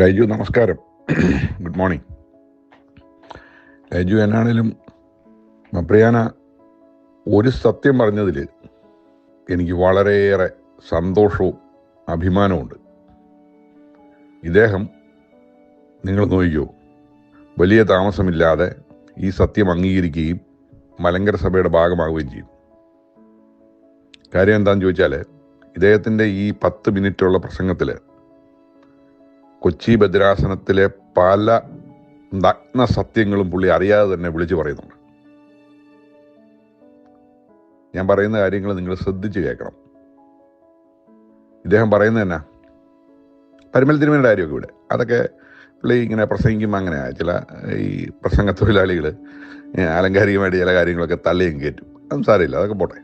ലൈജു നമസ്കാരം. Good morning Laiju എന്നാണേലും മപ്രിയാന ഒരു സത്യം പറഞ്ഞതിൽ എനിക്ക് വളരെയേറെ സന്തോഷവും അഭിമാനമുണ്ട് ഇദ്ദേഹം നിങ്ങൾ നോക്കിയോ വലിയ താമസമില്ലാതെ ഈ സത്യം അംഗീകരിക്കുകയും മലങ്കര സഭയുടെ ഭാഗമാവുകയും ചെയ്യും. കാര്യം എന്താണെന്ന് ചോദിച്ചാൽ ഇദ്ദേഹത്തിന്റെ ഈ പത്ത് മിനിറ്റുള്ള പ്രസംഗത്തിൽ കൊച്ചി ഭദ്രാസനത്തിലെ പല നഗ്ന സത്യങ്ങളും പുള്ളി അറിയാതെ തന്നെ വിളിച്ചു പറയുന്നുണ്ട്. ഞാൻ പറയുന്ന കാര്യങ്ങൾ നിങ്ങൾ ശ്രദ്ധിച്ച് കേൾക്കണം. ഇദ്ദേഹം പറയുന്നത് തന്നെ പരിമൽ തിരുമേനിയുടെ കാര്യമൊക്കെ ഇവിടെ. അതൊക്കെ പുള്ളി ഇങ്ങനെ പ്രസംഗിക്കുമ്പോൾ അങ്ങനെ ചില ഈ പ്രസംഗ തൊഴിലാളികൾ ആലങ്കാരികമായിട്ട് ചില കാര്യങ്ങളൊക്കെ തള്ളിയും കയറ്റും അതും സാരമില്ല അതൊക്കെ പോട്ടെ.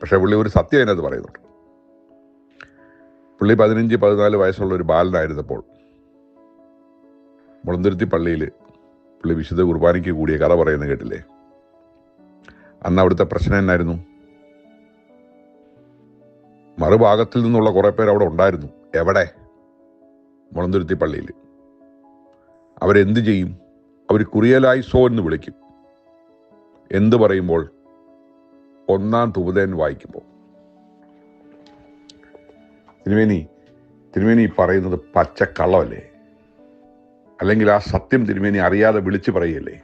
പക്ഷേ പുള്ളി ഒരു സത്യം അതിനകത്ത് പറയുന്നുണ്ട്. പുള്ളി പതിനഞ്ച് പതിനാല് വയസ്സുള്ള ഒരു ബാലനായിരുന്നപ്പോൾ മുളന്തുരുത്തി പള്ളിയിൽ പുള്ളി വിശുദ്ധ കുർബാനയ്ക്ക് കൂടിയ കഥ പറയുന്നത് കേട്ടില്ലേ? അന്ന് അവിടുത്തെ പ്രശ്നം എന്നായിരുന്നു? മറുഭാഗത്തിൽ നിന്നുള്ള കുറേ പേർ അവിടെ ഉണ്ടായിരുന്നു. എവിടെ? മുളന്തുരുത്തി പള്ളിയിൽ അവരെന്ത് ചെയ്യും? അവർ കുറിയലായി സോ എന്ന് വിളിക്കും. എന്ത് പറയുമ്പോൾ? ഒന്നാം തുപതേൻ വായിക്കുമ്പോൾ. തിരുമേനി തിരുമേനി പറയുന്നത് പച്ചക്കള്ളമല്ലേ? അല്ലെങ്കിൽ ആ സത്യം തിരുമേനി അറിയാതെ വിളിച്ചു പറയല്ലേ?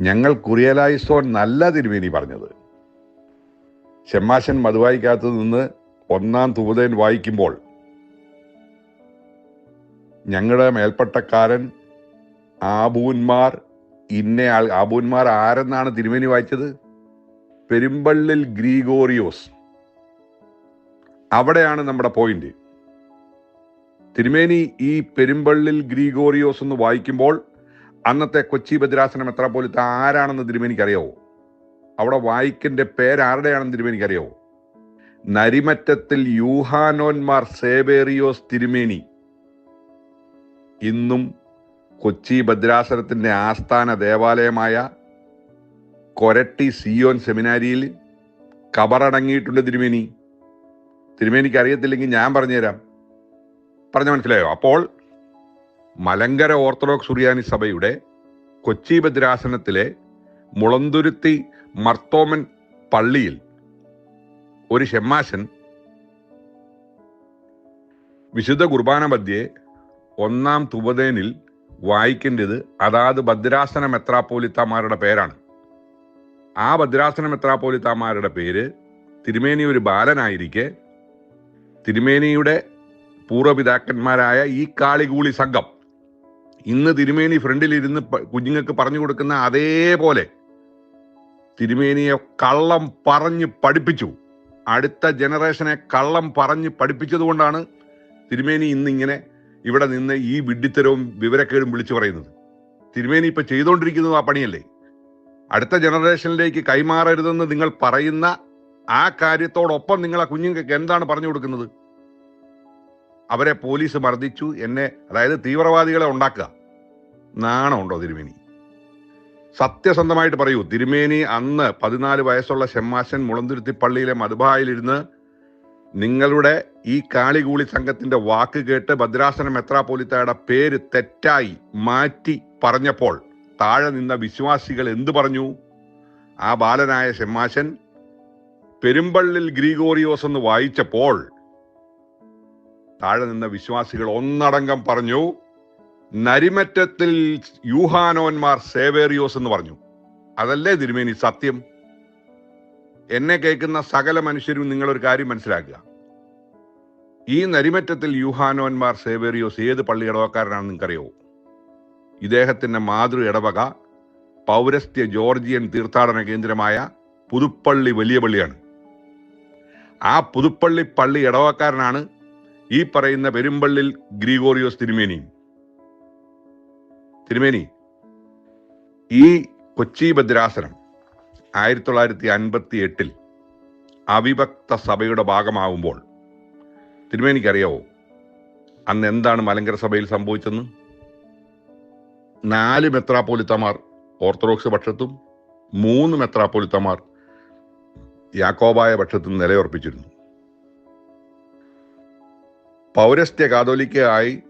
ഞങ്ങൾ കുറിയലായിസോൻ നല്ല തിരുമേനി പറഞ്ഞത്. ചെമ്മാശൻ മധുവായിക്കകത്ത് നിന്ന് ഒന്നാം തുപതേൻ വായിക്കുമ്പോൾ ഞങ്ങളുടെ മേൽപ്പട്ടക്കാരൻ ആബൂന്മാർ ഇന്നയാൾ ആബൂന്മാർ ആരെന്നാണ് തിരുമേനി വായിച്ചത്? പെരുമ്പള്ളിൽ ഗ്രീഗോറിയോസ്. അവിടെയാണ് നമ്മുടെ പോയിന്റ്. തിരുമേനി ഈ പെരുമ്പള്ളിൽ ഗ്രീഗോറിയോസ് എന്ന് വായിക്കുമ്പോൾ അന്നത്തെ കൊച്ചി ഭദ്രാസനം മെത്രാപ്പോലിത്ത ആരാണെന്ന് തിരുമേനിക്ക് അറിയാവോ അവിടെ വായിക്കിന്റെ പേരാരുടെയാണെന്ന് തിരുമേനിക്ക് അറിയാവോ നരിമറ്റത്തിൽ യൂഹാനോന്മാർ സേവേറിയോസ് തിരുമേനി. ഇന്നും കൊച്ചി ഭദ്രാസനത്തിന്റെ ആസ്ഥാന ദേവാലയമായ കൊരട്ടി സിയോൻ സെമിനാരിയിൽ കബറടങ്ങിയിട്ടുണ്ട് തിരുമേനി. തിരുമേനിക്ക് അറിയത്തില്ലെങ്കിൽ ഞാൻ പറഞ്ഞുതരാം. പറഞ്ഞ മനസ്സിലായോ? അപ്പോൾ മലങ്കര ഓർത്തഡോക്സ് സുറിയാനി സഭയുടെ കൊച്ചി ഭദ്രാസനത്തിലെ മുളന്തുരുത്തി മർത്തോമൻ പള്ളിയിൽ ഒരു ഷെമ്മാശൻ വിശുദ്ധ കുർബാന മധ്യേ ഒന്നാം തുപതേനിൽ വായിക്കേണ്ടത് അതാത് ഭദ്രാസന മെത്രാപ്പോലിത്തമാരുടെ പേരാണ്. ആ ഭദ്രാസന മെത്രാപ്പോലിത്തമാരുടെ പേര് തിരുമേനി ഒരു ബാലനായിരിക്കെ തിരുമേനിയുടെ പൂർവപിതാക്കന്മാരായ ഈ കാളികൂളി സംഘം ഇന്ന് തിരുമേനി ഫ്രണ്ടിലിരുന്ന് കുഞ്ഞുങ്ങൾക്ക് പറഞ്ഞു കൊടുക്കുന്ന അതേപോലെ തിരുമേനിയെ കള്ളം പറഞ്ഞ് പഠിപ്പിച്ചു. അടുത്ത ജനറേഷനെ കള്ളം പറഞ്ഞ് പഠിപ്പിച്ചതുകൊണ്ടാണ് തിരുമേനി ഇന്നിങ്ങനെ ഇവിടെ നിന്ന് ഈ വിഡ്ഢിത്തരവും വിവരക്കേടും വിളിച്ചു പറയുന്നത്. തിരുമേനി ഇപ്പൊ ചെയ്തുകൊണ്ടിരിക്കുന്നത് ആ പണിയല്ലേ? അടുത്ത ജനറേഷനിലേക്ക് കൈമാറരുതെന്ന് നിങ്ങൾ പറയുന്ന ആ കാര്യത്തോടൊപ്പം നിങ്ങൾ ആ കുഞ്ഞുങ്ങൾക്ക് എന്താണ് പറഞ്ഞു കൊടുക്കുന്നത്? അവരെ പോലീസ് മർദ്ദിച്ചു. എന്നെ അതായത് തീവ്രവാദികളെ ഉണ്ടാക്കുക. നാണമുണ്ടോ തിരുമേനി? സത്യസന്ധമായിട്ട് പറയൂ. തിരുമേനി അന്ന് പതിനാല് വയസ്സുള്ള ഷെമ്മാശൻ മുളന്തുരുത്തി പള്ളിയിലെ മധുബായിലിരുന്ന് നിങ്ങളുടെ ഈ കാളികൂളി സംഘത്തിന്റെ വാക്ക് കേട്ട് ഭദ്രാസന മെത്രാപോലിത്തയുടെ പേര് തെറ്റായി മാറ്റി പറഞ്ഞപ്പോൾ താഴെ നിന്ന വിശ്വാസികൾ എന്തു പറഞ്ഞു? ആ ബാലനായ ഷെമ്മാശൻ പെരുമ്പള്ളിൽ ഗ്രീഗോറിയോസ് എന്ന് വായിച്ചപ്പോൾ താഴെ നിന്ന വിശ്വാസികൾ ഒന്നടങ്കം പറഞ്ഞു നരിമറ്റത്തിൽ യൂഹാനോന്മാർ സേവേറിയോസ് എന്ന് പറഞ്ഞു. അതല്ലേ തിരുമേനി സത്യം? എന്നെ കേൾക്കുന്ന സകല മനുഷ്യരും നിങ്ങളൊരു കാര്യം മനസ്സിലാക്കുക. ഈ നരിമറ്റത്തിൽ യൂഹാനോന്മാർ സേവേറിയോസ് ഏത് പള്ളി ഇടവക്കാരനാണെന്ന് നിങ്ങൾക്കറിയോ ഇദ്ദേഹത്തിന്റെ മാതൃ ഇടവക പൗരസ്ത്യ ജോർജിയൻ തീർത്ഥാടന കേന്ദ്രമായ പുതുപ്പള്ളി വലിയ പള്ളിയാണ്. ആ പുതുപ്പള്ളി പള്ളി ഇടവക്കാരനാണ് ഈ പറയുന്ന പെരുമ്പള്ളിൽ ഗ്രിഗോറിയോസ് തിരുമേനി. തിരുമേനി ഈ കൊച്ചി ഭദ്രാസനം ആയിരത്തി തൊള്ളായിരത്തി അൻപത്തി എട്ടിൽ അവിഭക്ത സഭയുടെ ഭാഗമാവുമ്പോൾ തിരുമേനിക്കറിയാവോ അന്ന് എന്താണ് മലങ്കര സഭയിൽ സംഭവിച്ചെന്ന്? നാല് മെത്രാപ്പോലിത്തമാർ ഓർത്തഡോക്സ് പക്ഷത്തും മൂന്ന് മെത്രാപ്പോലിത്തമാർ യാക്കോബായ പക്ഷത്തു നിലയുറപ്പിച്ചിരുന്നു. പൗരസ്ത്യ കാതോലിക്കയായി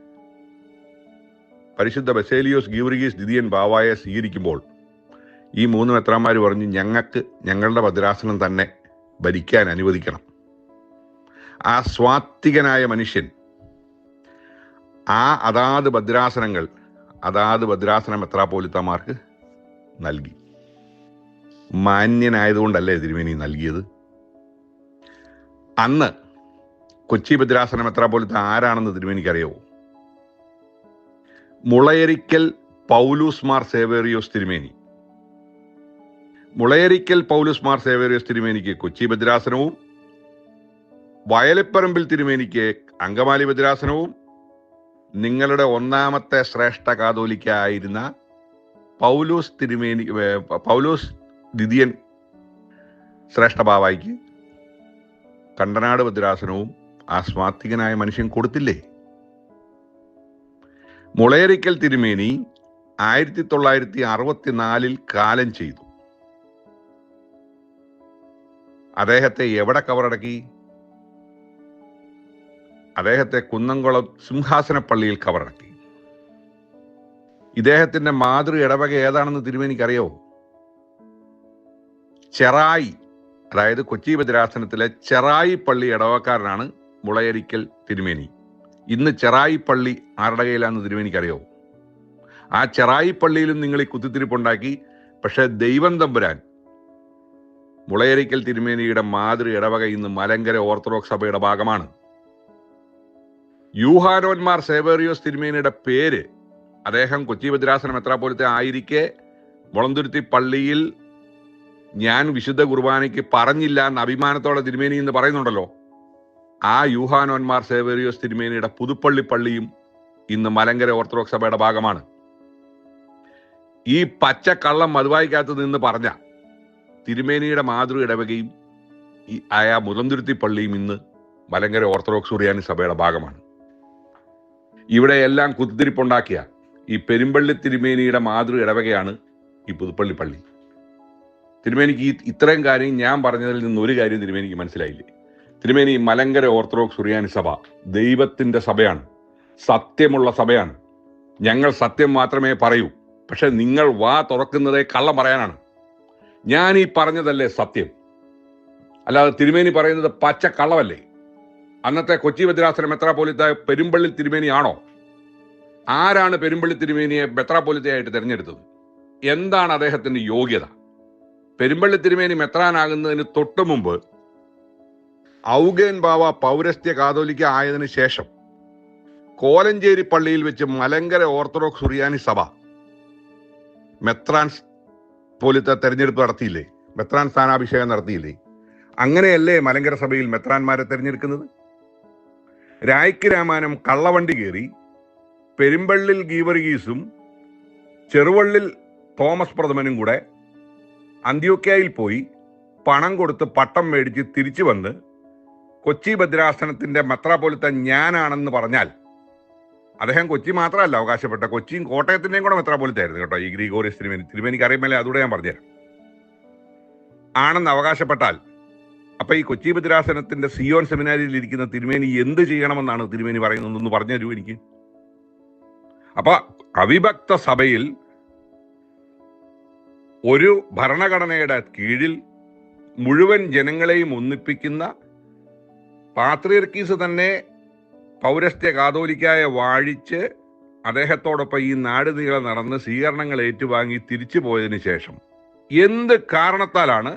പരിശുദ്ധ ബസേലിയോസ് ഗീവറിഗീസ് ദിദിയൻ ബാവായെ സ്വീകരിക്കുമ്പോൾ ഈ മൂന്ന് മെത്രാന്മാർ പറഞ്ഞ് ഞങ്ങൾക്ക് ഞങ്ങളുടെ ഭദ്രാസനം തന്നെ ഭരിക്കാൻ അനുവദിക്കണം. ആ സ്വാത്വികനായ മനുഷ്യൻ ആ അതാത് ഭദ്രാസനങ്ങൾ അതാത് ഭദ്രാസന മെത്രാപോലിത്തമാർക്ക് നൽകി. മാന്യനായതുകൊണ്ടല്ലേ തിരുമേനി നൽകിയത്? അന്ന് കൊച്ചി ഭദ്രാസന പോലത്തെ ആരാണെന്ന് തിരുമേനിക്ക് അറിയാവോ മുളയരിക്കൽ പൗലൂസ് മാർ സേവേറിയോസ് തിരുമേനി. മുളയരിക്കൽ പൗലൂസ് മാർ സേവേറിയോസ് തിരുമേനിക്ക് കൊച്ചി ഭദ്രാസനവും വയലപ്പറമ്പിൽ തിരുമേനിക്ക് അങ്കമാലി ഭദ്രാസനവും നിങ്ങളുടെ ഒന്നാമത്തെ ശ്രേഷ്ഠ കാതോലിക്ക ആയിരുന്ന പൗലൂസ് തിരുമേനി പൗലൂസ് ദിദിയൻ ശ്രേഷ്ഠ ബാവായിക്ക് കണ്ടനാട് ഭദ്രാസനവും ആ സ്വാത്വികനായ മനുഷ്യൻ കൊടുത്തില്ലേ? മുളയരിക്കൽ തിരുമേനി ആയിരത്തി തൊള്ളായിരത്തി അറുപത്തിനാലിൽ കാലം ചെയ്തു. അദ്ദേഹത്തെ എവിടെ കവറടക്കി? അദ്ദേഹത്തെ കുന്നംകുളം സിംഹാസനപ്പള്ളിയിൽ കവറടക്കി. ഇദ്ദേഹത്തിന്റെ മാതൃ ഇടവക ഏതാണെന്ന് തിരുമേനിക്കറിയോ? ചെറായി അതായത് കൊച്ചി ഭദ്രാസനത്തിലെ ചെറായി പള്ളി ഇടവക്കാരനാണ് മുളയരിക്കൽ തിരുമേനി. ഇന്ന് ചെറായി പള്ളി ആരുടെ കയ്യിലാണെന്ന് തിരുമേനിക്കറിയോ? ആ ചെറായി പള്ളിയിലും നിങ്ങൾ ഈ കുത്തിത്തിരിപ്പുണ്ടാക്കി പക്ഷേ ദൈവം തമ്പുരാൻ മുളയരിക്കൽ തിരുമേനിയുടെ മാതൃ ഇടവക ഇന്ന് മലങ്കര ഓർത്തഡോക്സ് സഭയുടെ ഭാഗമാണ്. യൂഹാരോന്മാർ സേവേറിയോസ് തിരുമേനിയുടെ പേര് അദ്ദേഹം കൊച്ചി ഭദ്രാസനം പോലത്തെ ആയിരിക്കെ മുളന്തുരുത്തി പള്ളിയിൽ ഞാൻ വിശുദ്ധ കുർബാനയ്ക്ക് പറഞ്ഞില്ല എന്ന് അഭിമാനത്തോടെ തിരുമേനി എന്ന് പറയുന്നുണ്ടല്ലോ. ആ യൂഹാനോന്മാർ സേവേറിയോസ് തിരുമേനിയുടെ പുതുപ്പള്ളി പള്ളിയും ഇന്ന് മലങ്കര ഓർത്തഡോക്സ് സഭയുടെ ഭാഗമാണ്. ഈ പച്ച കള്ളം മധുവായിക്കകത്ത് നിന്ന് പറഞ്ഞ തിരുമേനിയുടെ മാതൃ ഇടവകയും ഈ ആയ മുതന്തുരുത്തി പള്ളിയും ഇന്ന് മലങ്കര ഓർത്തഡോക്സ് ഉറിയാനി സഭയുടെ ഭാഗമാണ്. ഇവിടെ എല്ലാം കുത്തിരിപ്പുണ്ടാക്കിയ ഈ പെരുമ്പള്ളി തിരുമേനിയുടെ മാതൃ ഇടവകയാണ് ഈ പുതുപ്പള്ളി പള്ളി. തിരുമേനിക്ക് ഈ ഇത്രയും കാര്യം ഞാൻ പറഞ്ഞതിൽ നിന്ന് ഒരു കാര്യം തിരുമേനിക്ക് മനസ്സിലായില്ലേ? തിരുമേനി മലങ്കര ഓർത്തഡോക്സ് സുറിയാനി സഭ ദൈവത്തിന്റെ സഭയാണ്. സത്യമുള്ള സഭയാണ്. ഞങ്ങൾ സത്യം മാത്രമേ പറയൂ. പക്ഷെ നിങ്ങൾ വാ തുറക്കുന്നതേ കള്ളം പറയാനാണ്. ഞാൻ ഈ പറഞ്ഞതല്ലേ സത്യം? അല്ലാതെ തിരുമേനി പറയുന്നത് പച്ച കള്ളമല്ലേ? അന്നത്തെ കൊച്ചി ഭദ്രാസനം മെത്രാപോലിത്ത പെരുമ്പള്ളി തിരുമേനി ആണോ? ആരാണ് പെരുമ്പള്ളി തിരുമേനിയെ മെത്രാപോലിത്തയായിട്ട് തിരഞ്ഞെടുത്തത്? എന്താണ് അദ്ദേഹത്തിന്റെ യോഗ്യത? പെരുമ്പള്ളി തിരുമേനി മെത്രാനാകുന്നതിന് തൊട്ടു മുമ്പ് ഔഗേൻ ബാവ പൗരസ്ത്യ കാതോലിക്ക ആയതിനു ശേഷം കോലഞ്ചേരി പള്ളിയിൽ വെച്ച് മലങ്കര ഓർത്തഡോക്സ് സുറിയാനി സഭ മെത്രാൻ പോലത്തെ തെരഞ്ഞെടുപ്പ് നടത്തിയില്ലേ? മെത്രാൻ സ്ഥാനാഭിഷേകം നടത്തിയില്ലേ? അങ്ങനെയല്ലേ മലങ്കര സഭയിൽ മെത്രാന്മാരെ തെരഞ്ഞെടുക്കുന്നത്? രായ്ക്ക് രാമാനം കള്ളവണ്ടി കയറി പെരുമ്പള്ളിൽ ഗീവർഗീസും ചെറുവള്ളിൽ തോമസ് പ്രഥമനും കൂടെ അന്ത്യോക്യയിൽ പോയി പണം കൊടുത്ത് പട്ടം മേടിച്ച് തിരിച്ചു വന്ന് കൊച്ചി ഭദ്രാസനത്തിന്റെ മെത്രാപോലിത്ത ഞാനാണെന്ന് പറഞ്ഞാൽ അദ്ദേഹം കൊച്ചി മാത്രമല്ല അവകാശപ്പെട്ട കൊച്ചിയും കോട്ടയത്തിന്റെയും കൂടെ മെത്രാപോലിത്തായിരുന്നു കേട്ടോ. ഈ ഗ്രിഗോറിയസ് തിരുമേനി തിരുമേനിക്ക് അറിയുമല്ലേ അതുകൂടെ ഞാൻ പറഞ്ഞുതരാം. ആണെന്ന് അവകാശപ്പെട്ടാൽ അപ്പൊ ഈ കൊച്ചി ഭദ്രാസനത്തിന്റെ സിയോൺ സെമിനാരിയിൽ ഇരിക്കുന്ന തിരുമേനി എന്ത് ചെയ്യണമെന്നാണ് തിരുമേനി പറയുന്നതെന്ന് പറഞ്ഞു തരൂ എനിക്ക്. അപ്പൊ അവിഭക്ത സഭയിൽ ഒരു ഭരണഘടനയുടെ കീഴിൽ മുഴുവൻ ജനങ്ങളെയും ഒന്നിപ്പിക്കുന്ന പാത്രിയർക്കീസ് തന്നെ പൗരസ്ത്യ കാതോലിക്കായ വാഴിച്ച് അദ്ദേഹത്തോടൊപ്പം ഈ നാട് നീളെ നടന്ന് സ്വീകരണങ്ങൾ ഏറ്റുവാങ്ങി തിരിച്ചു പോയതിനു ശേഷം എന്ത് കാരണത്താലാണ്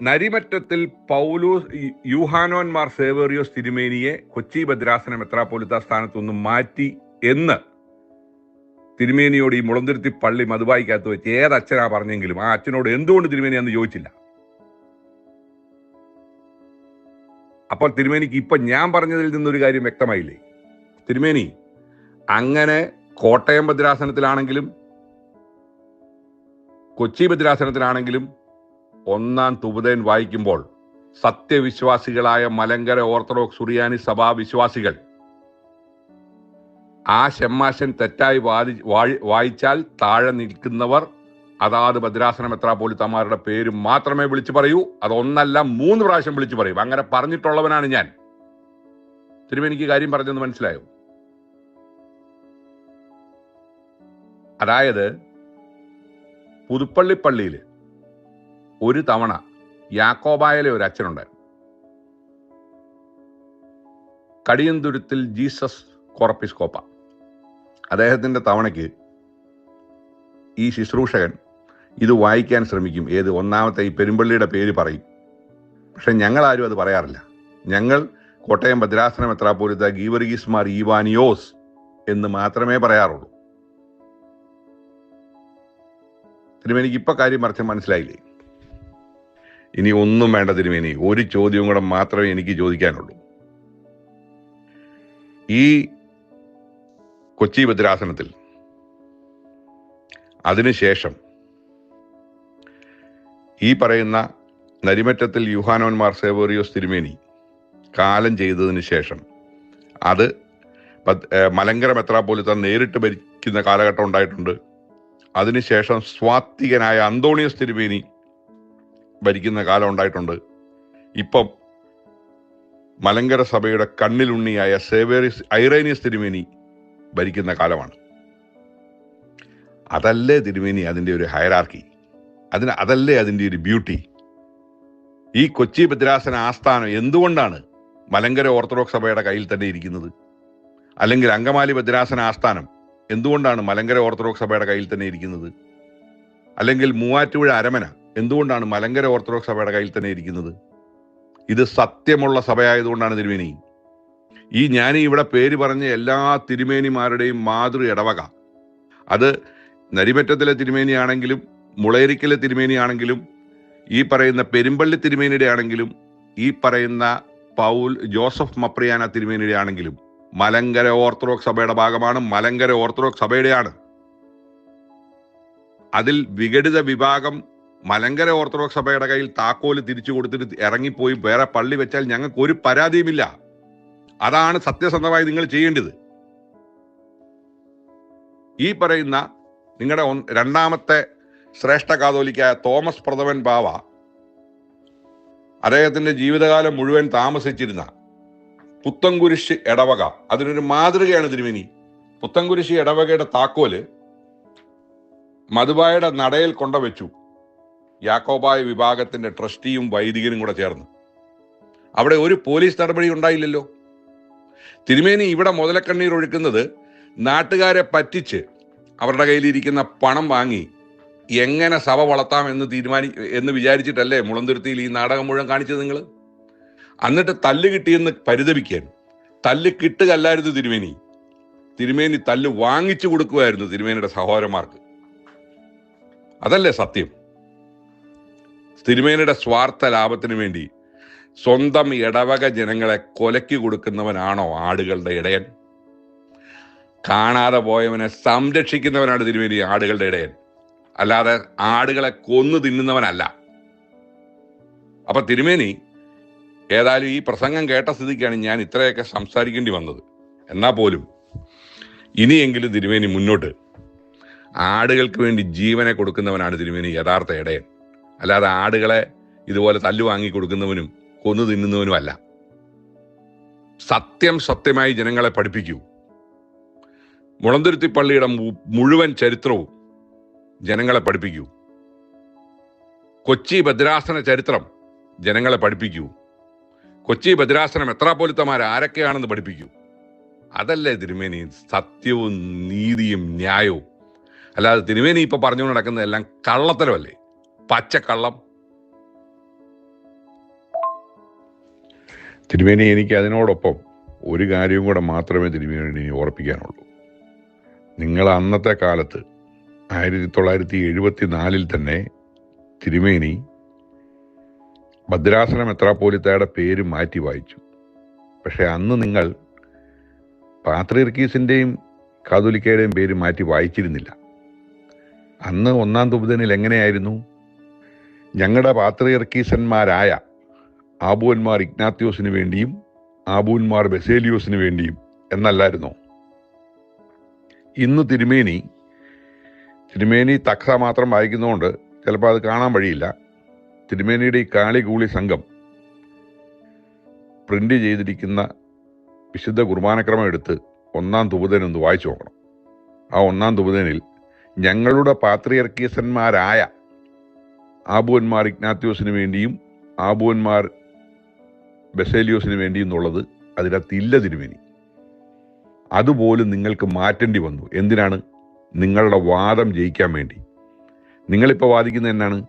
നരിമറ്റത്തിൽ പൗലൂസ് യൂഹാനോന്മാർ സേവേറിയോസ് തിരുമേനിയെ കൊച്ചി ഭദ്രാസനം മെത്രാപോലിത്ത സ്ഥാനത്തുനിന്ന് മാറ്റി എന്ന് തിരുമേനിയോട് ഈ മുളന്തുരുത്തി പള്ളി മതുവായിക്കകത്ത് വെച്ച് ഏത് അച്ഛനാ പറഞ്ഞെങ്കിലും ആ അച്ഛനോട് എന്തുകൊണ്ട് തിരുമേനി അന്ന് ചോദിച്ചില്ല? അപ്പോൾ തിരുമേനിക്ക് ഇപ്പൊ ഞാൻ പറഞ്ഞതിൽ നിന്നൊരു കാര്യം വ്യക്തമായില്ലേ? തിരുമേനി അങ്ങനെ കോട്ടയം ഭദ്രാസനത്തിലാണെങ്കിലും കൊച്ചി ഭദ്രാസനത്തിലാണെങ്കിലും ഒന്നാം തുബുതൻ വായിക്കുമ്പോൾ സത്യവിശ്വാസികളായ മലങ്കര ഓർത്തഡോക്സ് സുറിയാനി സഭാ വിശ്വാസികൾ ആ ഷെമ്മാശൻ തെറ്റായി വാദി വായി- വായിച്ചാൽ താഴെ നിൽക്കുന്നവർ അതാത് ഭദ്രാസനം എത്ര പോലീത്തമാരുടെ പേര് മാത്രമേ വിളിച്ചു പറയൂ. അതൊന്നല്ല മൂന്ന് പ്രാവശ്യം വിളിച്ചു പറയൂ. അങ്ങനെ പറഞ്ഞിട്ടുള്ളവനാണ് ഞാൻ. തിരുമേനിക്ക് കാര്യം പറഞ്ഞെന്ന് മനസ്സിലായോ? അതായത് പുതുപ്പള്ളി പള്ളിയിൽ ഒരു തവണ യാക്കോബായലെ ഒരു അച്ഛനുണ്ടായിരുന്നു. കടിയന്തുരുത്തിൽ ജീസസ് കോറപ്പിസ്കോപ്പ അദ്ദേഹത്തിന്റെ തവണയ്ക്ക് ഈ ശുശ്രൂഷകൻ ഇത് വായിക്കാൻ ശ്രമിക്കും. ഏത് ഒന്നാമത്തെ ഈ പെരുമ്പള്ളിയുടെ പേര് പറയും. പക്ഷെ ഞങ്ങളാരും അത് പറയാറില്ല. ഞങ്ങൾ കോട്ടയം ഭദ്രാസനം എത്രാപോലത്തെ ഗീവർഗീസ് മാർ ഈവാനിയോസ് എന്ന് മാത്രമേ പറയാറുള്ളൂ. തിരുമേനിക്ക് ഇപ്പൊ കാര്യം മറിച്ച് മനസ്സിലായില്ലേ? ഇനി ഒന്നും വേണ്ട തിരുമേനി. ഒരു ചോദ്യവും കൂടെ മാത്രമേ എനിക്ക് ചോദിക്കാനുള്ളൂ. ഈ കൊച്ചി ഭദ്രാസനത്തിൽ അതിനുശേഷം ഈ പറയുന്ന നരിമറ്റത്തിൽ യുഹാനോന്മാർ സേവേറിയോസ് തിരുമേനി കാലം ചെയ്തതിന് ശേഷം അത് മലങ്കര മെത്രാപ്പോലിത്ത നേരിട്ട് ഭരിക്കുന്ന കാലഘട്ടം ഉണ്ടായിട്ടുണ്ട്. അതിനുശേഷം സ്വാത്വികനായ അന്തോണിയസ് തിരുമേനി ഭരിക്കുന്ന കാലം ഉണ്ടായിട്ടുണ്ട്. ഇപ്പം മലങ്കര സഭയുടെ കണ്ണിലുണ്ണിയായ സേവേറിയസ് ഐറേനിയസ് തിരുമേനി ഭരിക്കുന്ന കാലമാണ്. അതല്ലേ തിരുമേനി അതിന്റെ ഒരു ഹയറാർക്കി അതിന് അതല്ലേ അതിന്റെ ഒരു ബ്യൂട്ടി ഈ കൊച്ചി ഭദ്രാസന ആസ്ഥാനം എന്തുകൊണ്ടാണ് മലങ്കര ഓർത്തഡോക്സ് സഭയുടെ കയ്യിൽ തന്നെ ഇരിക്കുന്നത്? അല്ലെങ്കിൽ അങ്കമാലി ഭദ്രാസന ആസ്ഥാനം എന്തുകൊണ്ടാണ് മലങ്കര ഓർത്തഡോക്സ് സഭയുടെ കയ്യിൽ തന്നെ ഇരിക്കുന്നത്? അല്ലെങ്കിൽ മൂവാറ്റുപുഴ അരമന എന്തുകൊണ്ടാണ് മലങ്കര ഓർത്തഡോക്സ് സഭയുടെ കയ്യിൽ തന്നെ ഇരിക്കുന്നത്? ഇത് സത്യമുള്ള സഭയായതുകൊണ്ടാണ് തിരുമേനി. ഈ ഞാൻ ഇവിടെ പേര് പറഞ്ഞ എല്ലാ തിരുമേനിമാരുടെയും മാതൃ ഇടവക അത് നരിമറ്റത്തിലെ തിരുമേനിയാണെങ്കിലും മുളയരിക്കലെ തിരുമേനിയാണെങ്കിലും ഈ പറയുന്ന പെരുമ്പള്ളി തിരുമേനിയുടെ ആണെങ്കിലും ഈ പറയുന്ന പൗൽ ജോസഫ് മപ്രിയാന തിരുമേനിയുടെ ആണെങ്കിലും മലങ്കര ഓർത്തഡോക്സ് സഭയുടെ ഭാഗമാണ് മലങ്കര ഓർത്തഡോക്സ് സഭയുടെയാണ്. അതിൽ വിഘടിത വിഭാഗം മലങ്കര ഓർത്തഡോക്സ് സഭയുടെ കയ്യിൽ താക്കോൽ തിരിച്ചു കൊടുത്തിട്ട് ഇറങ്ങിപ്പോയി വേറെ പള്ളി വെച്ചാൽ ഞങ്ങൾക്ക് ഒരു പരാതിയുമില്ല. അതാണ് സത്യസന്ധമായി നിങ്ങൾ ചെയ്യേണ്ടത്. ഈ പറയുന്ന നിങ്ങളുടെ രണ്ടാമത്തെ ശ്രേഷ്ഠ കാതോലിക്കായ തോമസ് പ്രഥമൻ ബാവ അദ്ദേഹത്തിന്റെ ജീവിതകാലം മുഴുവൻ താമസിച്ചിരുന്ന പുത്തംകുരിശ് ഇടവക അതിനൊരു മാതൃകയാണ് തിരുമേനി. പുത്തംകുരിശ് ഇടവകയുടെ താക്കോൽ മധുബായുടെ നടയിൽ കൊണ്ടുവച്ചു. യാക്കോബായ വിഭാഗത്തിന്റെ ട്രസ്റ്റിയും വൈദികനും കൂടെ ചേർന്ന്. അവിടെ ഒരു പോലീസ് നടപടി ഉണ്ടായില്ലല്ലോ. തിരുമേനി ഇവിടെ മുതലക്കണ്ണീർ ഒഴുക്കുന്നത് നാട്ടുകാരെ പറ്റിച്ച് അവരുടെ കയ്യിലിരിക്കുന്ന പണം വാങ്ങി എങ്ങനെ സഭ വളർത്താം എന്ന് തീരുമാനി എന്ന് വിചാരിച്ചിട്ടല്ലേ മുളന്തുരുത്തിയിൽ ഈ നാടകം മുഴുവൻ കാണിച്ചത് നിങ്ങൾ എന്നിട്ട് തല്ല് കിട്ടിയെന്ന് പരിതപിക്കാൻ തല്ല് കിട്ടുകല്ലായിരുന്നു തിരുമേനി. തിരുമേനി തല്ല് വാങ്ങിച്ചു കൊടുക്കുമായിരുന്നു തിരുമേനിയുടെ സഹോദരന്മാർക്ക്. അതല്ലേ സത്യം? തിരുമേനിയുടെ സ്വാർത്ഥ ലാഭത്തിന് വേണ്ടി സ്വന്തം ഇടവക ജനങ്ങളെ കൊലക്ക് കൊടുക്കുന്നവനാണോ ആടുകളുടെ ഇടയൻ? കാണാതെ പോയവനെ സംരക്ഷിക്കുന്നവനാണ് തിരുമേനി ആടുകളുടെ ഇടയൻ. അല്ലാതെ ആടുകളെ കൊന്നു തിന്നുന്നവനല്ല. അപ്പൊ തിരുമേനി ഏതായാലും ഈ പ്രസംഗം കേട്ട സ്ഥിതിക്കാണ് ഞാൻ ഇത്രയൊക്കെ സംസാരിക്കേണ്ടി വന്നത്. എന്നാൽ പോലും ഇനിയെങ്കിലും തിരുമേനി മുന്നോട്ട്. ആടുകൾക്ക് വേണ്ടി ജീവനെ കൊടുക്കുന്നവനാണ് തിരുമേനി യഥാർത്ഥ ഇടയൻ. അല്ലാതെ ആടുകളെ ഇതുപോലെ തല്ലു വാങ്ങി കൊടുക്കുന്നവനും കൊന്നു തിന്നുന്നവനുമല്ല. സത്യം സത്യമായി ജനങ്ങളെ പഠിപ്പിക്കൂ. മുളന്തുരുത്തി പള്ളിയുടെ മുഴുവൻ ചരിത്രവും ജനങ്ങളെ പഠിപ്പിക്കൂ. കൊച്ചി ഭദ്രാസന ചരിത്രം ജനങ്ങളെ പഠിപ്പിക്കൂ. കൊച്ചി ഭദ്രാസനം എത്രാപോലിത്തമാർ ആരൊക്കെയാണെന്ന് പഠിപ്പിക്കൂ. അതല്ലേ തിരുമേനി സത്യവും നീതിയും ന്യായവും. അല്ലാതെ തിരുമേനി ഇപ്പൊ പറഞ്ഞുകൊണ്ട് നടക്കുന്നതെല്ലാം കള്ളത്തരമല്ലേ? പച്ചക്കള്ളം തിരുമേനി എനിക്ക് അതിനോടൊപ്പം ഒരു കാര്യവും കൂടെ മാത്രമേ തിരുമേനി ഓർപ്പിക്കാനുള്ളൂ. നിങ്ങൾ അന്നത്തെ കാലത്ത് ആയിരത്തി തൊള്ളായിരത്തി എഴുപത്തി നാലിൽ തന്നെ തിരുമേനി ഭദ്രാസന മെത്രാപ്പോലിത്തയുടെ പേര് മാറ്റി വായിച്ചു. പക്ഷേ അന്ന് നിങ്ങൾ പാത്രീർക്കീസിന്റെയും കാതോലിക്കയുടെയും പേര് മാറ്റി വായിച്ചിരുന്നില്ല. അന്ന് ഒന്നാം തുപുതനിൽ എങ്ങനെയായിരുന്നു? ഞങ്ങളുടെ പാത്രീർക്കീസന്മാരായ ആബുവന്മാർ ഇഗ്നാത്യോസിന് വേണ്ടിയും ആബുവന്മാർ ബെസേലിയോസിന് വേണ്ടിയും എന്നല്ലായിരുന്നോ? ഇന്ന് തിരുമേനി തിരുമേനി തക്സ മാത്രം വായിക്കുന്നതുകൊണ്ട് ചിലപ്പോൾ അത് കാണാൻ വഴിയില്ല. തിരുമേനിയുടെ ഈ കാളി കൂളി സംഘം പ്രിന്റ് ചെയ്തിരിക്കുന്ന വിശുദ്ധ കുർബാനക്രമം എടുത്ത് ഒന്നാം തുബുതനൊന്ന് വായിച്ചു നോക്കണം. ആ ഒന്നാം തുബുതനിൽ ഞങ്ങളുടെ പാത്രിയർക്കീസന്മാരായ ആബുവന്മാർ ഇഗ്നാത്യോസിന് വേണ്ടിയും ആബുവന്മാർ ബെസേലിയോസിന് വേണ്ടി എന്നുള്ളത് അതിനകത്ത് ഇല്ല തിരുമേനി. അതുപോലും നിങ്ങൾക്ക് മാറ്റേണ്ടി വന്നു. എന്തിനാണ്? നിങ്ങളുടെ വാദം ജയിക്കാൻ വേണ്ടി. നിങ്ങളിപ്പോൾ വാദിക്കുന്നത് എന്നാണ്?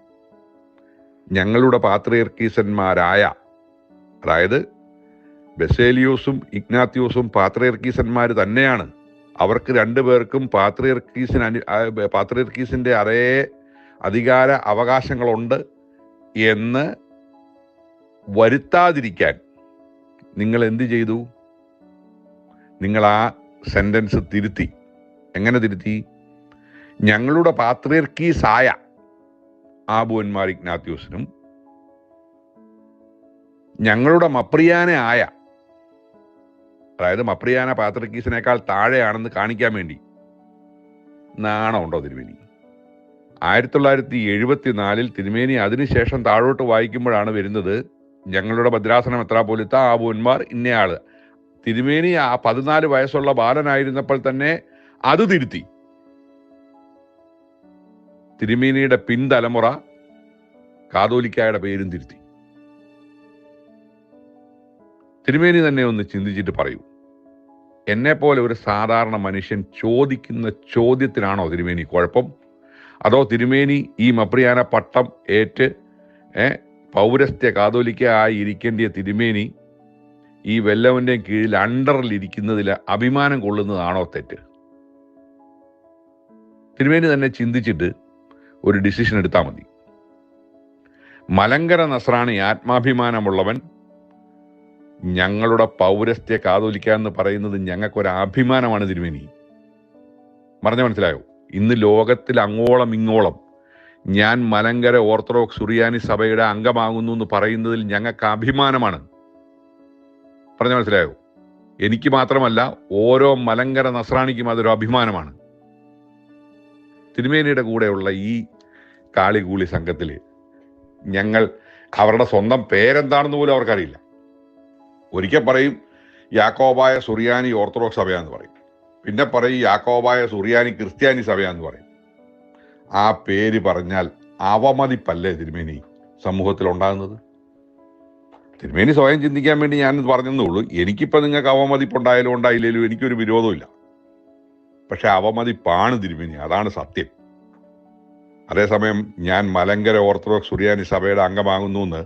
ഞങ്ങളുടെ പാത്രയർക്കീസന്മാരായ അതായത് ബസേലിയോസും ഇഗ്നാത്യോസും പാത്രയർക്കീസന്മാർ തന്നെയാണ്. അവർക്ക് രണ്ടുപേർക്കും പാത്രയർക്കീസിന് അനു പാത്രയർക്കീസിന്റെ അതേ അധികാര അവകാശങ്ങളുണ്ട് എന്ന് വരുത്താതിരിക്കാൻ നിങ്ങൾ എന്ത് ചെയ്തു? നിങ്ങൾ ആ സെന്റൻസ് തിരുത്തി. എങ്ങനെ തിരുത്തി? ഞങ്ങളുടെ പാത്രിയർക്കീസായ ആബുവന്മാർ ഇഗ്നാത്യൂസിനും ഞങ്ങളുടെ മപ്രിയാനെ ആയ അതായത് മപ്രിയാന പാത്രക്കീസിനേക്കാൾ താഴെയാണെന്ന് കാണിക്കാൻ വേണ്ടി നാണമുണ്ടോ തിരുമേനി? ആയിരത്തി തൊള്ളായിരത്തി എഴുപത്തി നാലിൽ തിരുമേനി അതിനുശേഷം താഴോട്ട് വായിക്കുമ്പോഴാണ് വരുന്നത് ഞങ്ങളുടെ ഭദ്രാസനം ആ പൂന്മാർ ഇന്നയാൾ തിരുമേനി ആ പതിനാല് വയസ്സുള്ള ബാലനായിരുന്നപ്പോൾ തന്നെ അത് തിരുത്തി. തിരുമേനിയുടെ പിൻതലമുറ കാതോലിക്കായുടെ പേരും തിരുത്തി. തിരുമേനി തന്നെ ഒന്ന് ചിന്തിച്ചിട്ട് പറയൂ. എന്നെ പോലെ ഒരു സാധാരണ മനുഷ്യൻ ചോദിക്കുന്ന ചോദ്യത്തിനാണോ തിരുമേനി കുഴപ്പം? അതോ തിരുമേനി ഈ മപ്രിയാന പട്ടം ഏറ്റ് പൗരസ്ത്യ കാതോലിക്ക ആയി ഇരിക്കേണ്ടിയ തിരുമേനി ഈ വെല്ലവന്റെ കീഴിൽ അണ്ടറിൽ ഇരിക്കുന്നതിൽ അഭിമാനം കൊള്ളുന്നതാണോ തെറ്റ്? തിരുമേനി തന്നെ ചിന്തിച്ചിട്ട് ഒരു ഡിസിഷൻ എടുത്താൽ മതി. മലങ്കര നസ്രാണി ആത്മാഭിമാനമുള്ളവൻ ഞങ്ങളുടെ പൗരസ്ത്യ കാതോലിക്ക എന്ന് പറയുന്നത് ഞങ്ങൾക്കൊരു അഭിമാനമാണ് തിരുമേനി. പറഞ്ഞ മനസ്സിലായോ? ഇന്ന് ലോകത്തിൽ അങ്ങോളം ഇങ്ങോളം ഞാൻ മലങ്കര ഓർത്തഡോക്സ് സുറിയാനി സഭയുടെ അംഗമാകുന്നു എന്ന് പറയുന്നതിൽ ഞങ്ങൾക്ക് അഭിമാനമാണ്. പറഞ്ഞ മനസ്സിലായോ? എനിക്ക് മാത്രമല്ല ഓരോ മലങ്കര നസ്രാണിക്കും അതൊരു അഭിമാനമാണ്. തിരുമേനിയുടെ കൂടെയുള്ള ഈ കാളികൂളി സംഘത്തിൽ ഞങ്ങൾ അവരുടെ സ്വന്തം പേരെന്താണെന്ന് പോലും അവർക്കറിയില്ല. ഒരിക്കൽ പറയും യാക്കോബായ സുറിയാനി ഓർത്തഡോക്സ് സഭയാന്ന് പറയും. പിന്നെ പറയും യാക്കോബായ സുറിയാനി ക്രിസ്ത്യാനി സഭയാന്ന് പറയും. ആ പേര് പറഞ്ഞാൽ അവമതിപ്പല്ലേ തിരുമേനി സമൂഹത്തിൽ ഉണ്ടാകുന്നത് തിരുമേനി സ്വയം ചിന്തിക്കാൻ വേണ്ടി ഞാൻ പറഞ്ഞതേ ഉള്ളൂ എനിക്കിപ്പോൾ നിങ്ങൾക്ക് അവമതിപ്പുണ്ടായാലും ഉണ്ടായില്ലേലും എനിക്കൊരു വിരോധമില്ല പക്ഷെ അവമതിപ്പാണ് തിരുമേനി അതാണ് സത്യം. അതേസമയം ഞാൻ മലങ്കര ഓർത്തഡോക്സ് സുറിയാനി സഭയുടെ അംഗമാകുന്നു എന്ന്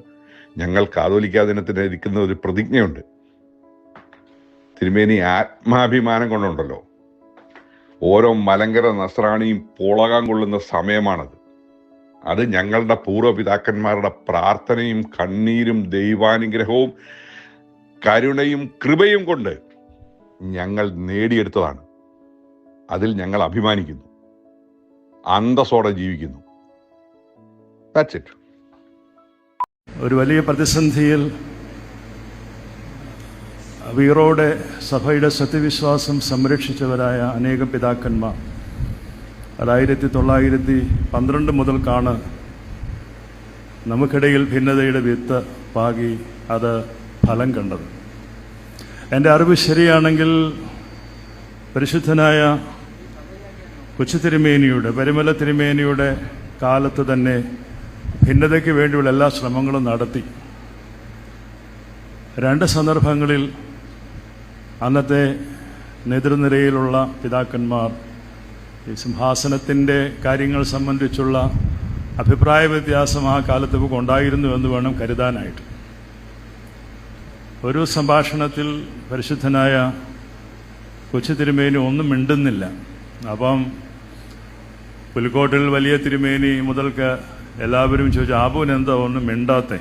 ഞങ്ങൾ കാതോലിക്ക ദിനത്തിന് ഇരിക്കുന്ന ഒരു പ്രതിജ്ഞയുണ്ട്. തിരുമേനി ആത്മാഭിമാനം കൊണ്ടുണ്ടല്ലോ. ഓരോ മലങ്കര നസ്രാണിയും പുളകാൻ കൊള്ളുന്ന സമയമാണത്. അത് ഞങ്ങളുടെ പൂർവപിതാക്കന്മാരുടെ പ്രാർത്ഥനയും കണ്ണീരും ദൈവാനുഗ്രഹവും കരുണയും കൃപയും കൊണ്ട് ഞങ്ങൾ നേടിയെടുത്തതാണ്. അതിൽ ഞങ്ങൾ അഭിമാനിക്കുന്നു. അന്തസ്സോടെ ജീവിക്കുന്നു. ഒരു വലിയ പ്രതിസന്ധിയിൽ വീറോടെ സഭയുടെ സത്യവിശ്വാസം സംരക്ഷിച്ചവരായ അനേകം പിതാക്കന്മാർ. അത് ആയിരത്തി തൊള്ളായിരത്തി പന്ത്രണ്ട് മുതൽക്കാണ് നമുക്കിടയിൽ ഭിന്നതയുടെ വിത്ത് പാകി അത് ഫലം കണ്ടത്. എന്റെ അറിവ് ശരിയാണെങ്കിൽ പരിശുദ്ധനായ കൊച്ചു തിരുമേനിയുടെ പരിമല തിരുമേനിയുടെ കാലത്ത് തന്നെ ഭിന്നതയ്ക്ക് വേണ്ടിയുള്ള എല്ലാ ശ്രമങ്ങളും നടത്തി. രണ്ട് സന്ദർഭങ്ങളിൽ അന്നത്തെ നേതൃനിരയിലുള്ള പിതാക്കന്മാർ ഈ സിംഹാസനത്തിന്റെ കാര്യങ്ങൾ സംബന്ധിച്ചുള്ള അഭിപ്രായ വ്യത്യാസം ആ കാലത്ത് ഉണ്ടായിരുന്നു എന്ന് വേണം കരുതാനായിട്ട്. ഒരു സംഭാഷണത്തിൽ പരിശുദ്ധനായ കൊച്ചു തിരുമേനി ഒന്നും മിണ്ടുന്നില്ല. അപ്പം പുലിക്കോട്ടിൽ വലിയ തിരുമേനി മുതൽക്ക് എല്ലാവരും ചോദിച്ചു ആപുവിനെന്താ ഒന്നും മിണ്ടാത്തേ?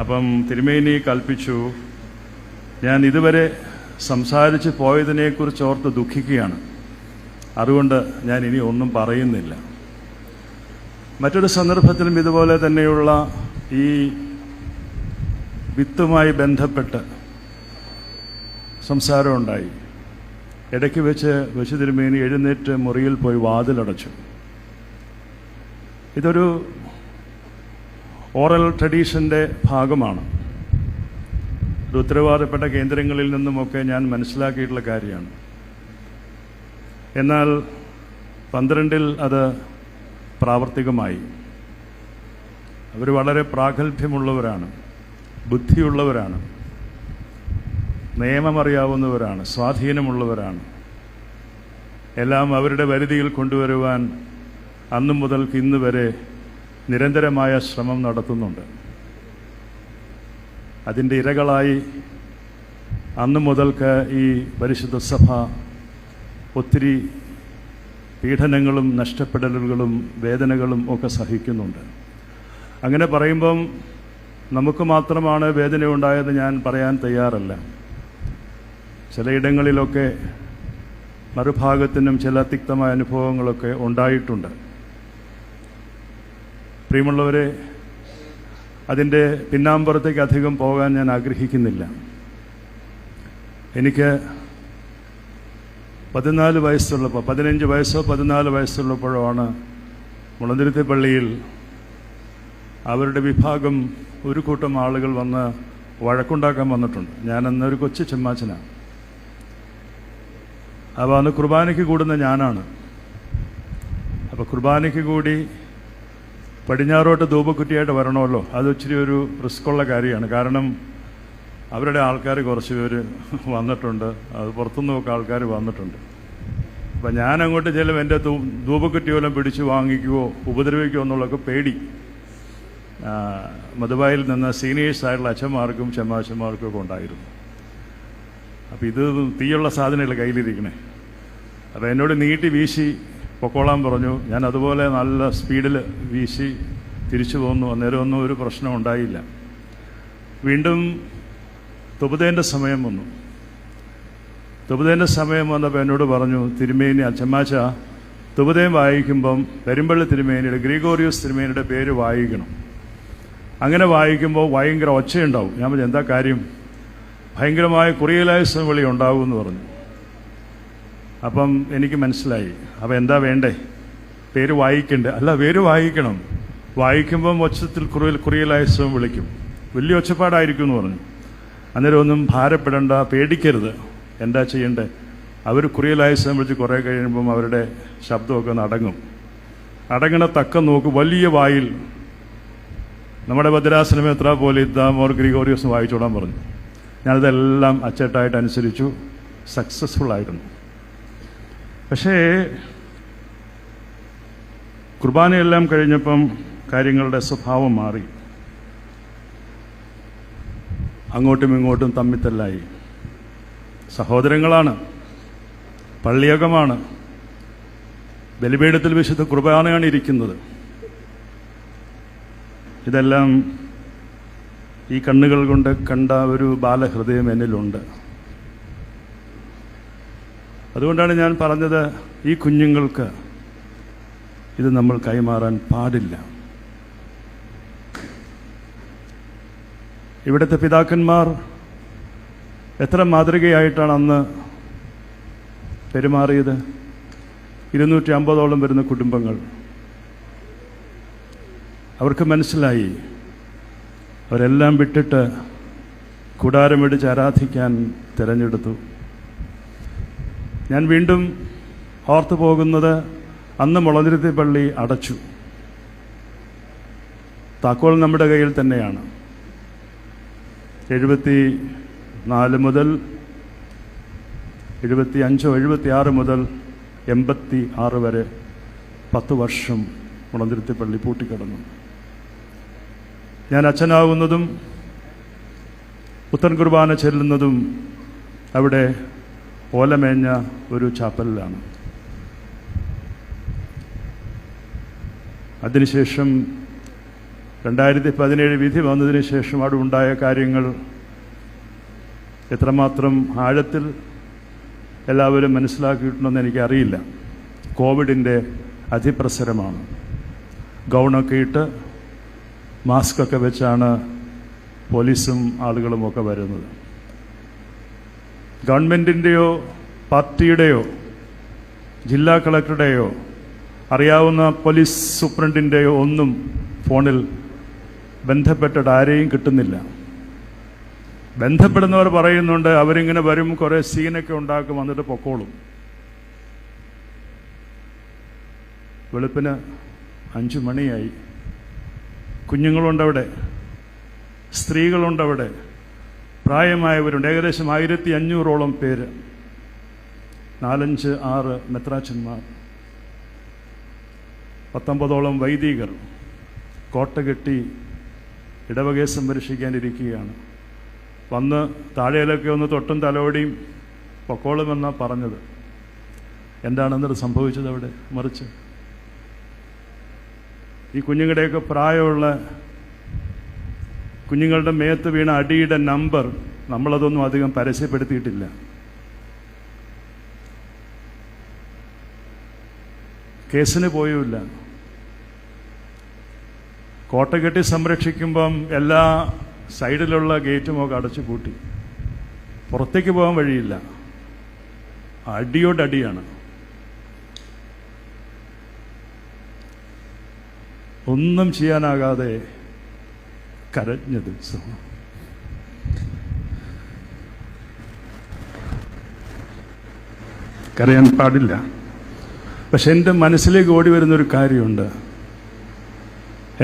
അപ്പം തിരുമേനി കൽപ്പിച്ചു ഞാൻ ഇതുവരെ സംസാരിച്ച് പോയതിനെക്കുറിച്ച് ഓർത്ത് ദുഃഖിക്കുകയാണ്. അതുകൊണ്ട് ഞാൻ ഇനി ഒന്നും പറയുന്നില്ല. മറ്റൊരു സന്ദർഭത്തിലും ഇതുപോലെ തന്നെയുള്ള ഈ വിത്തുമായി ബന്ധപ്പെട്ട് സംസാരമുണ്ടായി ഇടയ്ക്ക് വെച്ച് വെച്ച് തിരുമേനി എഴുന്നേറ്റ് മുറിയിൽ പോയി വാതിലടച്ചു. ഇതൊരു ഓറൽ ട്രഡീഷന്റെ ഭാഗമാണ്. ഒരു ഉത്തരവാദപ്പെട്ട കേന്ദ്രങ്ങളിൽ നിന്നുമൊക്കെ ഞാൻ മനസ്സിലാക്കിയിട്ടുള്ള കാര്യമാണ്. എന്നാൽ പന്ത്രണ്ടിൽ അത് പ്രാവർത്തികമായി. അവർ വളരെ പ്രാഗൽഭ്യമുള്ളവരാണ് ബുദ്ധിയുള്ളവരാണ് നിയമമറിയാവുന്നവരാണ് സ്വാധീനമുള്ളവരാണ്. എല്ലാം അവരുടെ പരിധിയിൽ കൊണ്ടുവരുവാൻ അന്നു മുതൽക്ക് ഇന്ന് വരെ നിരന്തരമായ ശ്രമം നടത്തുന്നുണ്ട്. അതിന്റെ ഇരകളായി അന്നു മുതൽക്ക് ഈ പരിശുദ്ധ സഭ ഒത്തിരി പീഡനങ്ങളും നഷ്ടപ്പെടലുകളും വേദനകളും ഒക്കെ സഹിക്കുന്നുണ്ട്. അങ്ങനെ പറയുമ്പം നമുക്ക് മാത്രമാണ് വേദന ഉണ്ടായത് ഞാൻ പറയാൻ തയ്യാറല്ല. ചിലയിടങ്ങളിലൊക്കെ മറുഭാഗത്തിനും ചില തിക്തമായ അനുഭവങ്ങളൊക്കെ ഉണ്ടായിട്ടുണ്ട്. പ്രിയമുള്ളവരെ അതിന്റെ പിന്നാമ്പുറത്തേക്ക് അധികം പോകാൻ ഞാൻ ആഗ്രഹിക്കുന്നില്ല. എനിക്ക് പതിനാല് വയസ്സുള്ളപ്പോൾ പതിനഞ്ച് വയസ്സോ പതിനാല് വയസ്സുള്ളപ്പോഴോ ആണ് മുളന്തിരുത്തി പള്ളിയിൽ അവരുടെ വിഭാഗം ഒരു കൂട്ടം ആളുകൾ വന്ന് വഴക്കുണ്ടാക്കാൻ വന്നിട്ടുണ്ട്. ഞാൻ അന്നൊരു കൊച്ചു ചെമ്മാച്ചനാണ് അപ്പോൾ അന്ന് കുർബാനയ്ക്ക് കൂടുന്ന ഞാനാണ്. അപ്പോൾ കുർബാനയ്ക്ക് കൂടി പടിഞ്ഞാറോട്ട് ധൂപക്കുറ്റിയായിട്ട് വരണമല്ലോ. അത് ഇച്ചിരി ഒരു റിസ്ക്കുള്ള കാര്യമാണ്. കാരണം അവരുടെ ആൾക്കാർ കുറച്ച് പേര് വന്നിട്ടുണ്ട്. അത് പുറത്തുനിന്നൊക്കെ ആൾക്കാർ വന്നിട്ടുണ്ട്. അപ്പം ഞാൻ അങ്ങോട്ട് ചെല്ലും എന്റെ ധൂപക്കുറ്റിയോലം പിടിച്ച് വാങ്ങിക്കുവോ ഉപദ്രവിക്കുമോ എന്നുള്ളതൊക്കെ പേടി. മധുബായിൽ നിന്ന് സീനിയേഴ്സ് ആയിട്ടുള്ള അച്ഛന്മാർക്കും ചെമ്മാച്ചന്മാർക്കും ഒക്കെ ഉണ്ടായിരുന്നു. അപ്പം ഇത് തീയുള്ള സാധനങ്ങൾ കയ്യിലിരിക്കണേ? അപ്പം എന്നോട് നീട്ടി വീശി പൊക്കോളാൻ പറഞ്ഞു. ഞാൻ അതുപോലെ നല്ല സ്പീഡിൽ വീശി തിരിച്ചു പോന്നു. അന്നേരം ഒന്നും ഒരു പ്രശ്നം ഉണ്ടായില്ല. വീണ്ടും തുപുതേന്റെ സമയം വന്നു. തുപുതേന്റെ സമയം വന്നപ്പോൾ എന്നോട് പറഞ്ഞു തിരുമേനി അച്ചമ്മാച്ച തുപുതേം വായിക്കുമ്പം പെരുമ്പള്ളി തിരുമേനിയുടെ ഗ്രീഗോറിയോസ് തിരുമേനിയുടെ പേര് വായിക്കണം. അങ്ങനെ വായിക്കുമ്പോൾ ഭയങ്കര ഒച്ചയുണ്ടാവും. ഞാൻ പറഞ്ഞു എന്താ കാര്യം? ഭയങ്കരമായ കുറിയലായുസം വിളി ഉണ്ടാവും എന്ന് പറഞ്ഞു. അപ്പം എനിക്ക് മനസ്സിലായി. അപ്പം എന്താ വേണ്ടേ? പേര് വായിക്കണ്ടേ. അല്ല പേര് വായിക്കണം. വായിക്കുമ്പം ഒച്ചത്തിൽ കുറിയൽ കുറിയലായസവും വിളിക്കും. വലിയ ഒച്ചപ്പാടായിരിക്കും എന്ന് പറഞ്ഞു. അന്നേരം ഒന്നും ഭാരപ്പെടേണ്ട പേടിക്കരുത്. എന്താ ചെയ്യണ്ടേ? അവർ കുറിയലായസം വിളിച്ച് കുറേ കഴിയുമ്പം അവരുടെ ശബ്ദമൊക്കെ ഒന്ന് അടങ്ങും അടങ്ങണ തക്കം നോക്ക് വലിയ വായിൽ. നമ്മുടെ ഭദ്രാസനം എത്ര പോലെ ഇദ്ദാമോർ ഗ്രിഗോറിയസ് വായിച്ചോടാൻ പറഞ്ഞു. ഞാനതെല്ലാം അച്ചട്ടായിട്ട് അനുസരിച്ചു സക്സസ്ഫുൾ ആയിരുന്നു. പക്ഷേ കുർബാനയെല്ലാം കഴിഞ്ഞപ്പം കാര്യങ്ങളുടെ സ്വഭാവം മാറി. അങ്ങോട്ടും ഇങ്ങോട്ടും തമ്മിത്തല്ലായി. സഹോദരങ്ങളാണ് പള്ളിയകമാണ് ബലിപീഠത്തിൽ വിശുദ്ധ കുർബാനയാണ് ഇരിക്കുന്നത്. ഇതെല്ലാം ഈ കണ്ണുകൾ കൊണ്ട് കണ്ട ഒരു ബാലഹൃദയം എന്നിലുണ്ട്. അതുകൊണ്ടാണ് ഞാൻ പറഞ്ഞത് ഈ കുഞ്ഞുങ്ങൾക്ക് ഇത് നമ്മൾ കൈമാറാൻ പാടില്ല. ഇവിടുത്തെ പിതാക്കന്മാർ എത്ര മാതൃകയായിട്ടാണ് അന്ന് പെരുമാറിയത്? ഇരുന്നൂറ്റി അമ്പതോളം വരുന്ന കുടുംബങ്ങൾ. അവർക്ക് മനസ്സിലായി അവരെല്ലാം വിട്ടിട്ട് കൂടാരമിടിച്ച് ആരാധിക്കാൻ തിരഞ്ഞെടുത്തു. ഞാൻ വീണ്ടും ഓർത്തു പോകുന്നത് അന്ന് മുളനിരുത്തി പള്ളി അടച്ചു. താക്കോൽ നമ്മുടെ കയ്യിൽ തന്നെയാണ്. എഴുപത്തി നാല് മുതൽ എഴുപത്തി അഞ്ചോ എഴുപത്തി ആറ് മുതൽ എൺപത്തി ആറ് വരെ പത്ത് വർഷം മുളന്തിരുത്തി പള്ളി പൂട്ടിക്കിടന്നു. ഞാൻ അച്ഛനാവുന്നതും പുത്തൻ കുർബാന ചെല്ലുന്നതും അവിടെ ഓലമേഞ്ഞ ഒരു ചാപ്പലിലാണ്. അതിനുശേഷം രണ്ടായിരത്തി പതിനേഴ് വിധി വന്നതിന് ശേഷം അവിടെ ഉണ്ടായ കാര്യങ്ങൾ എത്രമാത്രം ആഴത്തിൽ എല്ലാവരും മനസ്സിലാക്കിയിട്ടുണ്ടെന്ന് എനിക്കറിയില്ല. കോവിഡിന്റെ അതിപ്രസരമാണ്. ഗൗണൊക്കെ ഇട്ട് മാസ്കൊക്കെ വെച്ചാണ് പോലീസും ആളുകളുമൊക്കെ വരുന്നത്. ഗവൺമെന്റിന്റെയോ പാർട്ടിയുടെയോ ജില്ലാ കളക്ടറുടെയോ അറിയാവുന്ന പോലീസ് സൂപ്രണ്ടിന്റെയോ ഒന്നും ഫോണിൽ ബന്ധപ്പെട്ടിട്ട് ആരെയും കിട്ടുന്നില്ല. ബന്ധപ്പെടുന്നവർ പറയുന്നുണ്ട് അവരിങ്ങനെ വരും കുറേ സീനൊക്കെ ഉണ്ടാക്കും വന്നിട്ട് പൊക്കോളും. വെളുപ്പിന് അഞ്ചു മണിയായി. കുഞ്ഞുങ്ങളുണ്ടവിടെ സ്ത്രീകളുണ്ടവിടെ. പ്രായമായവരുണ്ട്. ഏകദേശം ആയിരത്തി അഞ്ഞൂറോളം പേര്. നാലഞ്ച് ആറ് മെത്രാച്ചന്മാർ പത്തൊമ്പതോളം വൈദികർ. കോട്ട കെട്ടി ഇടവകയെ സംരക്ഷിക്കാനിരിക്കുകയാണ് വന്ന് താഴേലൊക്കെ ഒന്ന് തൊട്ടും തലോടിയും പൊക്കോളുമെന്നാണ് പറഞ്ഞത്. എന്താണ് എന്നിട്ട് സംഭവിച്ചത് അവിടെ? മറിച്ച്. ഈ കുഞ്ഞുങ്ങളുടെയൊക്കെ പ്രായമുള്ള കുഞ്ഞുങ്ങളുടെ മേത്ത് വീണ അടിയുടെ നമ്പർ നമ്മളതൊന്നും അധികം പരസ്യപ്പെടുത്തിയിട്ടില്ല. കേസിന് പോയുമില്ല. കോട്ട കെട്ടി സംരക്ഷിക്കുമ്പം എല്ലാ സൈഡിലുള്ള ഗേറ്റുമൊക്കെ അടച്ചു പൂട്ടി. പുറത്തേക്ക് പോകാൻ വഴിയില്ല. അടിയോടടിയാണ് ഒന്നും ചെയ്യാനാകാതെ കരഞ്ഞ ദിവസം കരയാൻ പാടില്ല. പക്ഷെ എന്റെ മനസ്സിലേക്ക് ഓടി വരുന്നൊരു കാര്യമുണ്ട്.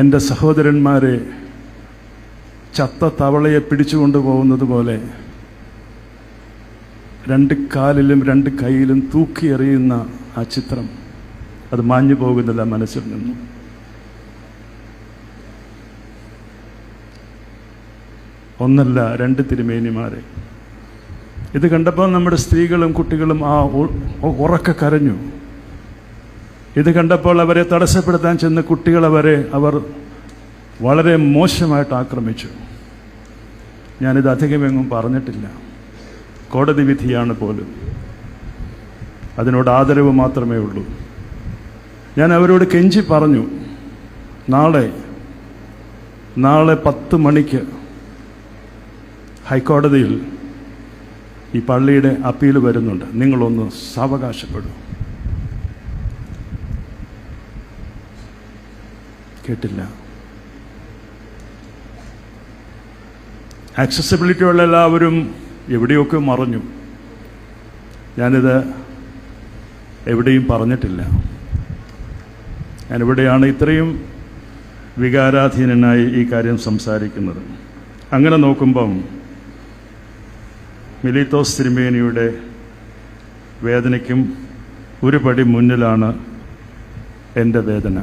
എന്റെ സഹോദരന്മാരെ ചത്ത തവളയെ പിടിച്ചുകൊണ്ടു പോകുന്നത് പോലെ രണ്ട് കാലിലും രണ്ട് കൈയിലും തൂക്കിയെറിയുന്ന ആ ചിത്രം അത് മാഞ്ഞു പോകുന്നില്ല മനസ്സിൽ നിന്നും. ഒന്നല്ല രണ്ട് തിരുമേനിമാരെ. ഇത് കണ്ടപ്പോൾ നമ്മുടെ സ്ത്രീകളും കുട്ടികളും ആ ഉറക്കെ കരഞ്ഞു. ഇത് കണ്ടപ്പോൾ അവരെ തടസ്സപ്പെടുത്താൻ ചെന്ന കുട്ടികളവരെ അവർ വളരെ മോശമായിട്ട് ആക്രമിച്ചു. ഞാനിത് അധികമെങ്ങും പറഞ്ഞിട്ടില്ല. കോടതി വിധിയാണ് പോലും. അതിനോട് ആദരവ് മാത്രമേ ഉള്ളൂ. ഞാൻ അവരോട് കെഞ്ചി പറഞ്ഞു നാളെ നാളെ പത്ത് മണിക്ക് ഹൈക്കോടതിയിൽ ഈ പള്ളിയുടെ അപ്പീൽ വരുന്നുണ്ട്. നിങ്ങളൊന്ന് സാവകാശപ്പെടും. കേട്ടില്ല. ആക്സസിബിലിറ്റി ഉള്ള എല്ലാവരും എവിടെയൊക്കെ മറഞ്ഞു? ഞാനിത് എവിടെയും പറഞ്ഞിട്ടില്ല. ഞാനിവിടെയാണ് ഇത്രയും വികാരാധീനനായി ഈ കാര്യം സംസാരിക്കുന്നത്. അങ്ങനെ നോക്കുമ്പം മിലിത്തോസ് തിരുമേനിയുടെ വേദനയ്ക്കും ഒരുപടി മുന്നിലാണ് എന്റെ വേദന.